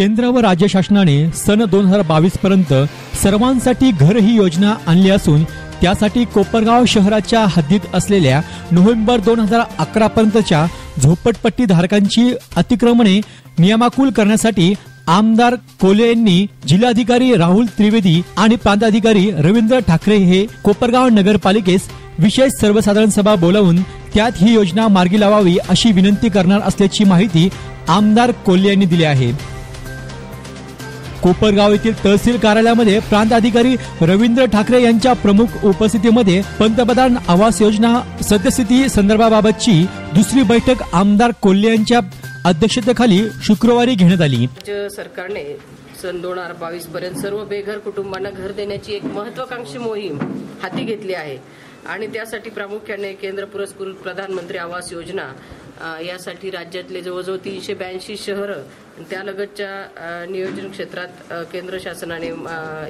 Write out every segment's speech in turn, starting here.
केंद्र व राज्य शासनाने सन दोन हजार बावीस पर्यंत सर्वांसाठी घर ही योजना आणली असून त्यासाठी कोपरगाव शहराच्या हद्दीत असलेल्या नोव्हेंबर दोन हजार अकरा पर्यंतच्या झोपटपट्टी धारकांची अतिक्रमणे नियमाकुल करण्यासाठी आमदार कोले यांनी जिल्हाधिकारी राहुल त्रिवेदी आणि प्रांताधिकारी रवींद्र ठाकरे हे कोपरगाव नगरपालिकेस विशेष सर्वसाधारण सभा बोलावून त्यात ही योजना मार्गी लावावी अशी विनंती करणार असल्याची माहिती आमदार कोल्हे यांनी दिली आहे. कोपरगाव येथील तहसील कार्यालयामध्ये प्रांत अधिकारी रवींद्र ठाकरे यांच्या प्रमुख उपस्थितीमध्ये पंतप्रधान आवास योजना सद्यस्थिती संदर्भाबाबतची दुसरी बैठक आमदार कोल्हे यांच्या अध्यक्षतेखाली शुक्रवारी घेण्यात आली. सरकारने सन दोन हजार बावीस पर्यंत सर्व बेघर कुटुंबांना घर देण्याची एक महत्वाकांक्षी मोहीम हाती घेतली आहे. आणि त्यासाठी प्रामुख्याने केंद्र पुरस्कृत प्रधानमंत्री आवास योजना यासाठी राज्यातले जवळजवळ तीनशे ब्याऐंशी शहरं त्यालगतच्या नियोजन क्षेत्रात केंद्र शासनाने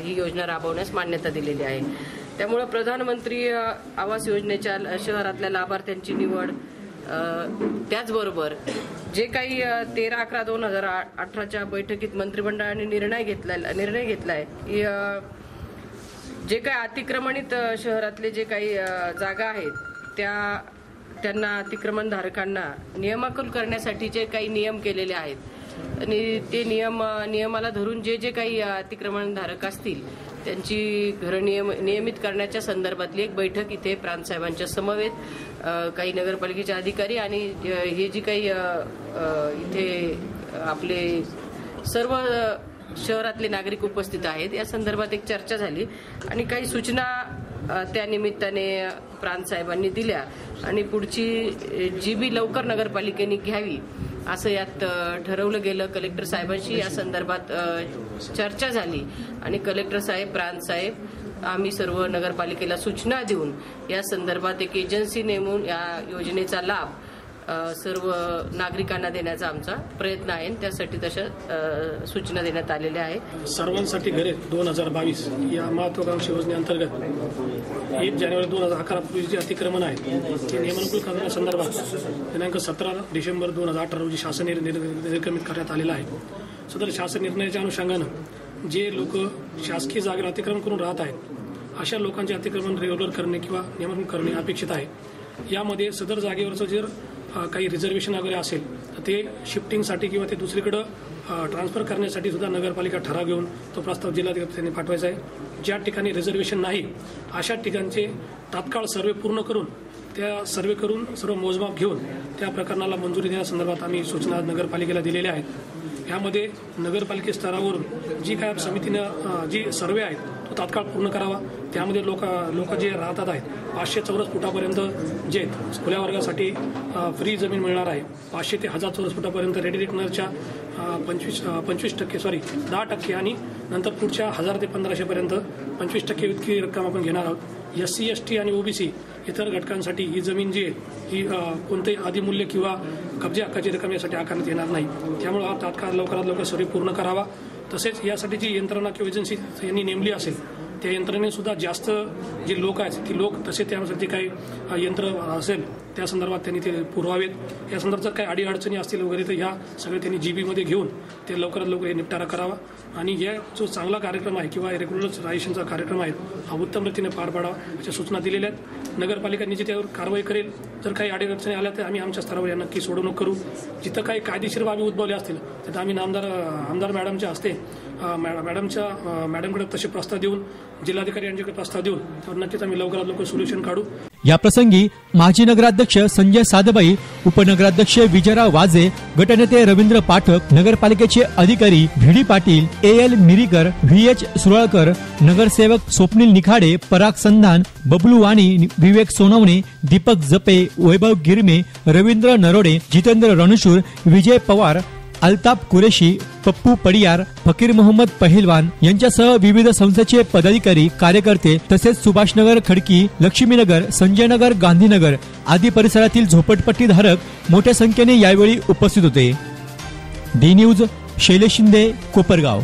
ही योजना राबवण्यास मान्यता दिलेली आहे. त्यामुळे प्रधानमंत्री आवास योजनेच्या ल- शहरातल्या लाभार्थ्यांची निवड त्याचबरोबर जे काही तेरा अकरा दोन हजार अठराच्या बैठकीत मंत्रिमंडळाने निर्णय घेतला निर्णय घेतलाय जे काही अतिक्रमणित शहरातले जे काही जागा आहेत त्या त्यांना अतिक्रमण धारकांना नियमाकुल करण्यासाठी जे काही नियम केलेले आहेत आणि ते नियम नियमाला धरून जे जे काही अतिक्रमणधारक अतिक्रमण धारक असतील त्यांची घरं नियम नियमित करण्याच्या संदर्भातली एक बैठक इथे प्रांतसाहेबांच्या समवेत काही नगरपालिकेचे अधिकारी आणि हे जी काही इथे आपले सर्व शहरातले नागरिक उपस्थित आहेत. या संदर्भात एक चर्चा झाली आणि काही सूचना त्या निमित्ताने प्रांत साहेबांनी दिल्या आणि पुढची जी बी लवकर नगरपालिकेने घ्यावी असं यात ठरवलं गेलं. कलेक्टर साहेबांशी या संदर्भात चर्चा झाली आणि कलेक्टर साहेब प्रांत साहेब आम्ही सर्व नगरपालिकेला सूचना देऊन या संदर्भात एक एजन्सी नेमून या योजनेचा लाभ सर्व नागरिकांना देण्याचा आमचा प्रयत्न आहे आणि त्यासाठी तशा सूचना देण्यात आलेल्या आहेत. सर्वांसाठी घरे दोन हजार बावीस या महत्वाकांक्षी योजनेअंतर्गत एक जानेवारी दोन हजार अकरा पूर्वी जे अतिक्रमण आहे ते नियमानुकूल करण्यासंदर्भात दिनांक सतरा डिसेंबर दोन हजार अठरा रोजी शासन निर्क्रमित निर्गमित करण्यात आलेला आहे. सदर शासन निर्णयाच्या अनुषंगानं जे लोक शासकीय जागेवर अतिक्रमण करून राहत आहेत अशा लोकांचे अतिक्रमण रेग्युलर करणे किंवा नियमन करणे अपेक्षित आहे. यामध्ये सदर जागेवरचं जर काही रिझर्वेशन वगैरे असेल तर ते शिफ्टिंगसाठी किंवा ते दुसरीकडं ट्रान्सफर करण्यासाठी सुद्धा नगरपालिका ठराव घेऊन तो प्रस्ताव जिल्हाधिकारी पाठवायचा आहे. ज्या ठिकाणी रिझर्वेशन नाही अशा ठिकाणचे तात्काळ सर्वे पूर्ण करून त्या सर्वे करून सर्व मोजमाप घेऊन त्या प्रकरणाला मंजुरी देण्यासंदर्भात आम्ही सूचना नगरपालिकेला दिलेल्या आहेत. यामध्ये नगरपालिके स्तरावरून जी काय समितीनं जी सर्वे आहेत तो तात्काळ पूर्ण करावा. त्यामध्ये लोक लोक जे राहतात आहेत पाचशे चौरस फुटापर्यंत जे खुल्या वर्गासाठी फ्री जमीन मिळणार आहे. पाचशे ते हजार चौरस फुटापर्यंत रेडिरेक्टनरच्या पंचवीस पंचवीस टक्के सॉरी दहा टक्के आणि नंतर पुढच्या हजार ते पंधराशेपर्यंत पंचवीस टक्के इतकी रक्कम आपण घेणार आहोत. एस सी एस टी आणि ओबीसी इतर घटकांसाठी ही जमीन जी आहे ही कोणतेही अधिमूल्य किंवा कब्जे हक्काची रक्कम यासाठी आकारण्यात येणार नाही. त्यामुळे हा तात्काळ लवकरात लवकर सर्वे पूर्ण करावा. तसेच यासाठी जी यंत्रणा किंवा एजन्सी यांनी नेमली असेल त्या यंत्रणेसुद्धा जास्त जे लोक आहेत ती लोक तसे त्यासाठी काही यंत्र असेल त्या संदर्भात त्यांनी ते पुरवावेत. या संदर्भात जर काही अडीअडचणी असतील वगैरे तर ह्या सगळे त्यांनी जीबीमध्ये घेऊन ते लवकरात लवकर हे निपटारा करावा. आणि या जो चांगला कार्यक्रम आहे किंवा रेग्युलर रायशनचा कार्यक्रम आहे हा उत्तम रीतीने पार पाडावा अशा सूचना दिलेल्या आहेत. नगरपालिका निश्चित त्यावर कारवाई करेल. जर काही अडीअडचणी आल्या तर आम्ही आमच्या स्तरावर या नक्की सोडवणूक करू. जिथं काही कायदेशीर बाबी उद्भवल्या असतील तिथं आम्ही आमदार आमदार मॅडमच्या हस्ते मॅ- मॅडमच्या मॅडमकडे तसे प्रस्ताव देऊन जिल्हाधिकारी यांच्याकडे प्रस्ताव देऊन त्यावर नक्कीच आम्ही लवकरात लवकर सोल्युशन काढू. या प्रसंगी माजी नगराध्यक्ष संजय साधबाई उपनगराध्यक्ष विजयराव वाजे गटनेते रवींद्र पाठक नगरपालिकेचे अधिकारी Bhidi Patil A L Mirikar V H Suralkar नगरसेवक स्वप्नील निखाडे पराग संधान बबलू वाणी विवेक सोनवणे दीपक जपे वैभव गिरमे रवींद्र नरोडे जितेंद्र रणशूर विजय पवार अल्ताफ कुरेशी पप्पू पडियार फकीर मोहम्मद पहिलवान यांच्यासह विविध संस्थेचे पदाधिकारी कार्यकर्ते तसेच सुभाषनगर खडकी लक्ष्मीनगर संजयनगर गांधीनगर आदी परिसरातील झोपटपट्टी धारक मोठ्या संख्येने यावेळी उपस्थित होते. D news Shailesh Shinde Kopargaon.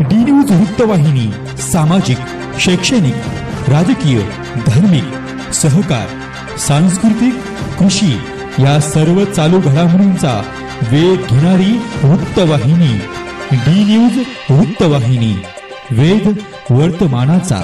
D news वृत्तवाहिनी सामाजिक शैक्षणिक राजकीय धार्मिक सहकार सांस्कृतिक कृषी या सर्व चालू घडामोडींचा वेध घेणारी वृत्तवाहिनी डी न्यूज वृत्तवाहिनी वेध वर्तमानाचा.